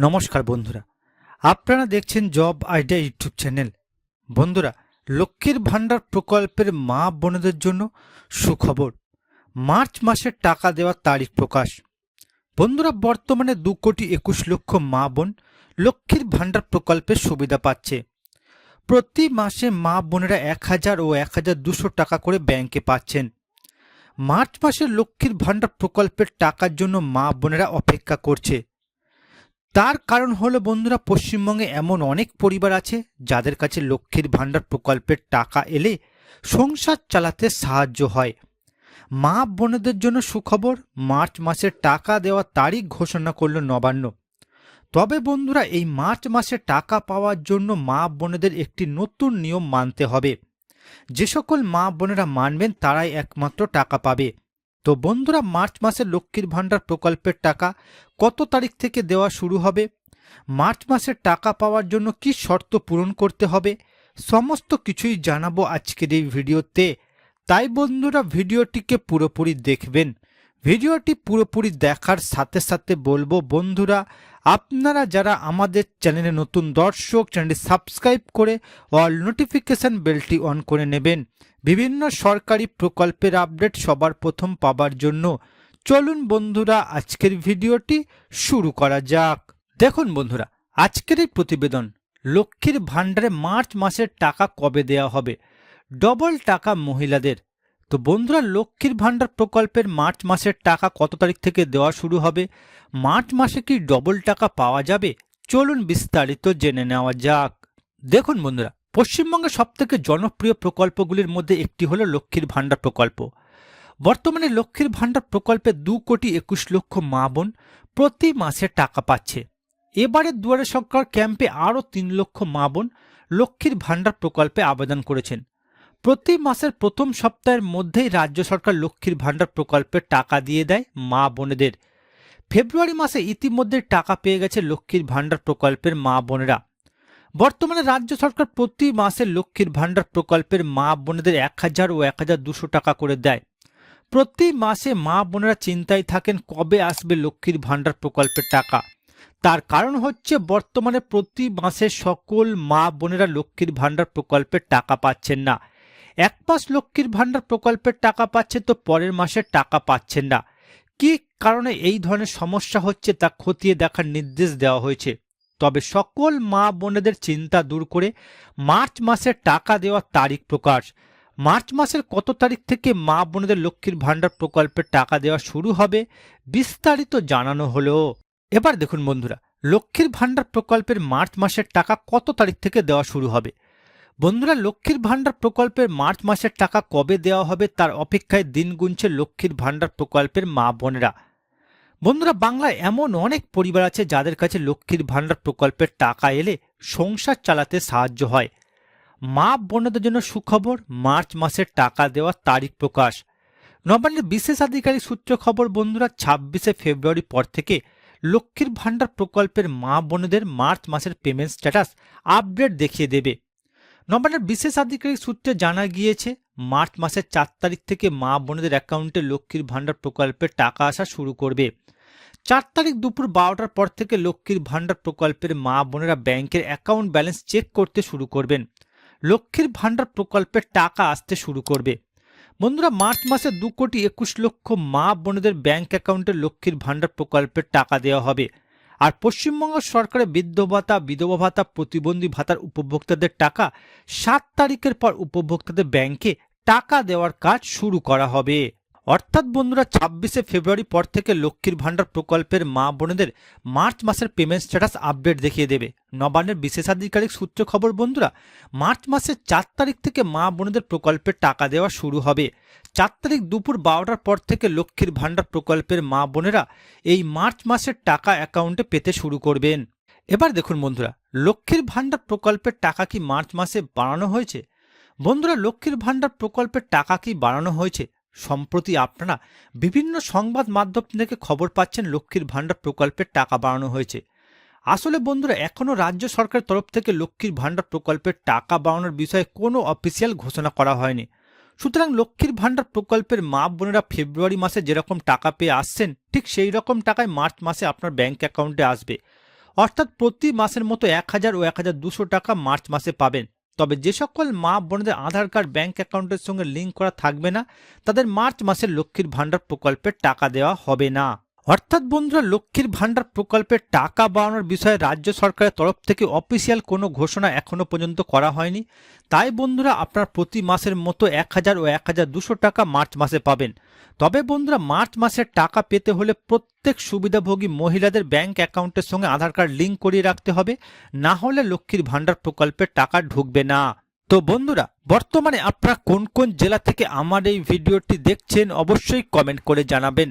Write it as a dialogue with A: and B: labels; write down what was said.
A: নমস্কার বন্ধুরা। আপনারা দেখছেন জব আইডিয়া ইউটিউব চ্যানেল। বন্ধুরা, লক্ষ্মীর ভাণ্ডার প্রকল্পের মা বোনদের জন্য সুখবর। মার্চ মাসের টাকা দেওয়ার তারিখ প্রকাশ। বন্ধুরা, বর্তমানে দু কোটি একুশ লক্ষ মা বোন লক্ষ্মীর ভাণ্ডার প্রকল্পের সুবিধা পাচ্ছে। প্রতি মাসে মা বোনেরা এক হাজার ও এক হাজার দুশো টাকা করে ব্যাংকে পাচ্ছেন। মার্চ মাসে লক্ষ্মীর ভাণ্ডার প্রকল্পের টাকার জন্য মা বোনেরা অপেক্ষা করছে। তার কারণ হলো, বন্ধুরা, পশ্চিমবঙ্গে এমন অনেক পরিবার আছে যাদের কাছে লক্ষ্মীর ভাণ্ডার প্রকল্পের টাকা এলে সংসার চালাতে সাহায্য হয়। মা বোনেদের জন্য সুখবর, মার্চ মাসের টাকা দেওয়ার তারিখ ঘোষণা করল নবান্ন। তবে বন্ধুরা, এই মার্চ মাসে টাকা পাওয়ার জন্য মা বোনেদের একটি নতুন নিয়ম মানতে হবে। যে সকল মা বোনেরা মানবেন, তারাই একমাত্র টাকা পাবে। তো বন্ধুরা, মার্চ মাসে লক্ষ্মীর ভাণ্ডার প্রকল্পের টাকা কত তারিখ থেকে দেওয়া শুরু হবে? মার্চ মাসের টাকা পাওয়ার জন্য কি শর্ত পূরণ করতে হবে? সমস্ত কিছুই জানাব আজকের এই ভিডিওতে। তাই বন্ধুরা, ভিডিওটিকে পুরোপুরি দেখবেন। ভিডিওটি পুরোপুরি দেখার সাথে সাথে বলব, বন্ধুরা, আপনারা যারা আমাদের চ্যানেলে নতুন দর্শক, চ্যানেলটি সাবস্ক্রাইব করে অল নোটিফিকেশন বেলটি অন করে নেবেন। বিভিন্ন সরকারি প্রকল্পের আপডেট সবার প্রথম পাবার জন্য চলুন বন্ধুরা, আজকের ভিডিওটি শুরু করা যাক। দেখুন বন্ধুরা, আজকের এই প্রতিবেদন, লক্ষ্মীর ভাণ্ডারে মার্চ মাসের টাকা কবে দেওয়া হবে? ডবল টাকা মহিলাদের। তো বন্ধুরা, লক্ষ্মীর ভাণ্ডার প্রকল্পের মার্চ মাসের টাকা কত তারিখ থেকে দেওয়া শুরু হবে? মার্চ মাসে কি ডবল টাকা পাওয়া যাবে? চলুন বিস্তারিত জেনে নেওয়া যাক। দেখুন বন্ধুরা পশ্চিমবঙ্গের সবথেকে জনপ্রিয় প্রকল্পগুলির মধ্যে একটি হলো লক্ষ্মীর ভাণ্ডার প্রকল্প। বর্তমানে লক্ষ্মীর ভাণ্ডার প্রকল্পে দু কোটি একুশ লক্ষ মা বোন প্রতি মাসে টাকা পাচ্ছে। এবারে দুয়ারে সরকার ক্যাম্পে আরও তিন লক্ষ মা বোন লক্ষ্মীর ভাণ্ডার প্রকল্পে আবেদন করেছেন। প্রতি মাসের প্রথম সপ্তাহের মধ্যেই রাজ্য সরকার লক্ষ্মীর ভাণ্ডার প্রকল্পের টাকা দিয়ে দেয় মা বোনেদের। ফেব্রুয়ারি মাসে ইতিমধ্যে টাকা পেয়ে গেছে লক্ষ্মীর ভাণ্ডার প্রকল্পের মা বোনেরা। বর্তমানে রাজ্য সরকার প্রতি মাসে লক্ষ্মীর ভাণ্ডার প্রকল্পের মা বোনেদের এক হাজার ও এক হাজার দুশো টাকা করে দেয়। প্রতি মাসে মা বোনেরা চিন্তায় থাকেন কবে আসবে লক্ষ্মীর ভাণ্ডার প্রকল্পের টাকা। তার কারণ হচ্ছে বর্তমানে প্রতি মাসে সকল মা বোনেরা লক্ষ্মীর ভাণ্ডার প্রকল্পের টাকা পাচ্ছেন না। এক মাস লক্ষ্মীর ভাণ্ডার প্রকল্পের টাকা পাচ্ছে তো পরের মাসে টাকা পাচ্ছেন না। কি কারণে এই ধরনের সমস্যা হচ্ছে তা খতিয়ে দেখার নির্দেশ দেওয়া হয়েছে। তবে সকল মা বোনেদের চিন্তা দূর করে মার্চ মাসের টাকা দেওয়ার তারিখ প্রকাশ। মার্চ মাসের কত তারিখ থেকে মা বোনেদের লক্ষ্মীর ভাণ্ডার প্রকল্পের টাকা দেওয়া শুরু হবে বিস্তারিত জানানো হলো। এবার দেখুন বন্ধুরা, লক্ষ্মীর ভাণ্ডার প্রকল্পের মার্চ মাসের টাকা কত তারিখ থেকে দেওয়া শুরু হবে? বন্ধুরা, লক্ষ্মীর ভাণ্ডার প্রকল্পের মার্চ মাসের টাকা কবে দেওয়া হবে তার অপেক্ষায় দিন গুনছে লক্ষ্মীর ভাণ্ডার প্রকল্পের মা বোনেরা। বন্ধুরা, বাংলায় এমন অনেক পরিবার আছে যাদের কাছে লক্ষ্মীর ভাণ্ডার প্রকল্পের টাকা এলে সংসার চালাতে সাহায্য হয়। মা বোনদের জন্য সুখবর, মার্চ মাসের টাকা দেওয়ার তারিখ প্রকাশ। নবান্নের বিশেষ আধিকারিক সূত্র খবর, বন্ধুরা, ছাব্বিশে ফেব্রুয়ারি পর থেকে লক্ষ্মীর ভাণ্ডার প্রকল্পের মা বোনেদের মার্চ মাসের পেমেন্ট স্ট্যাটাস আপডেট দেখিয়ে দেবে। নবান্নের বিশেষ আধিকারিক সূত্রে জানা গিয়েছে, মার্চ মাসের চার তারিখ থেকে মা বোনেদের অ্যাকাউন্টে লক্ষ্মীর ভাণ্ডার প্রকল্পের টাকা আসা শুরু করবে। চার তারিখ দুপুর বারোটার পর থেকে লক্ষ্মীর ভাণ্ডার প্রকল্পের মা বোনেরা ব্যাংকের অ্যাকাউন্ট ব্যালেন্স চেক করতে শুরু করবেন। লক্ষ্মীর ভাণ্ডার প্রকল্পের টাকা আসতে শুরু করবে। বন্ধুরা, মার্চ মাসে দু কোটি একুশ লক্ষ মা বোনেদের ব্যাংক অ্যাকাউন্টে লক্ষ্মীর ভাণ্ডার প্রকল্পের টাকা দেওয়া হবে। আর পশ্চিমবঙ্গ সরকারের বৃদ্ধ ভাতা, বিধবা ভাতা, প্রতিবন্ধী ভাতার উপভোক্তাদের টাকা সাত তারিখের পর উপভোক্তাদের ব্যাংকে টাকা দেওয়ার কাজ শুরু করা হবে। অর্থাৎ বন্ধুরা, ছাব্বিশে ফেব্রুয়ারি পর থেকে লক্ষ্মীর ভাণ্ডার প্রকল্পের মা বোনেদের মার্চ মাসের পেমেন্ট স্ট্যাটাস আপডেট দেখিয়ে দেবে। নবান্নের বিশেষাধিকারিক সূত্র খবর, বন্ধুরা, মার্চ মাসের চার তারিখ থেকে মা বোনেদের প্রকল্পের টাকা দেওয়া শুরু হবে। চার তারিখ দুপুর বারোটার পর থেকে লক্ষ্মীর ভাণ্ডার প্রকল্পের মা বোনেরা এই মার্চ মাসের টাকা অ্যাকাউন্টে পেতে শুরু করবেন। এবার দেখুন, বন্ধুরা, লক্ষ্মীর ভাণ্ডার প্রকল্পের টাকা কি মার্চ মাসে বাড়ানো হয়েছে? বন্ধুরা, লক্ষ্মীর ভাণ্ডার প্রকল্পের টাকা কি বাড়ানো হয়েছে? সম্প্রতি আপনারা বিভিন্ন সংবাদ মাধ্যম থেকে খবর পাচ্ছেন লক্ষ্মীর ভাণ্ডার প্রকল্পের টাকা বাড়ানো হয়েছে। আসলে বন্ধুরা এখনও রাজ্য সরকারের তরফ থেকে লক্ষ্মীর ভাণ্ডার প্রকল্পের টাকা বাড়ানোর বিষয়ে কোনো অফিসিয়াল ঘোষণা করা হয়নি। সুতরাং লক্ষ্মীর ভাণ্ডার প্রকল্পের মা বোনেরা ফেব্রুয়ারি মাসে যেরকম টাকা পেয়ে আসছেন, ঠিক সেই রকম টাকায় মার্চ মাসে আপনার ব্যাঙ্ক অ্যাকাউন্টে আসবে। অর্থাৎ প্রতি মাসের মতো এক হাজার ও এক হাজার দুশো টাকা মার্চ মাসে পাবেন। তবে যে সকল মা বোনদের আধার কার্ড ব্যাংক অ্যাকাউন্টের সঙ্গে লিঙ্ক করা থাকবে না, তাদের মার্চ মাসের লক্ষ্মীর ভাণ্ডার প্রকল্পের টাকা দেওয়া হবে না। অর্থাৎ বন্ধুরা, লক্ষ্মীর ভাণ্ডার প্রকল্পের টাকা বাড়ানোর বিষয়ে রাজ্য সরকারের তরফ থেকে অফিসিয়াল কোনো ঘোষণা এখনও পর্যন্ত করা হয়নি। তাই বন্ধুরা, আপনার প্রতি মাসের মতো এক হাজার ও এক হাজার দুশো টাকা মার্চ মাসে পাবেন। তবে বন্ধুরা, মার্চ মাসের টাকা পেতে হলে প্রত্যেক সুবিধাভোগী মহিলাদের ব্যাংক অ্যাকাউন্টের সঙ্গে আধার কার্ড লিঙ্ক করিয়ে রাখতে হবে। না হলে লক্ষ্মীর ভাণ্ডার প্রকল্পের টাকা ঢুকবে না। তো বন্ধুরা, বর্তমানে আপনারা কোন কোন জেলা থেকে আমার এই ভিডিওটি দেখছেন অবশ্যই কমেন্ট করে জানাবেন।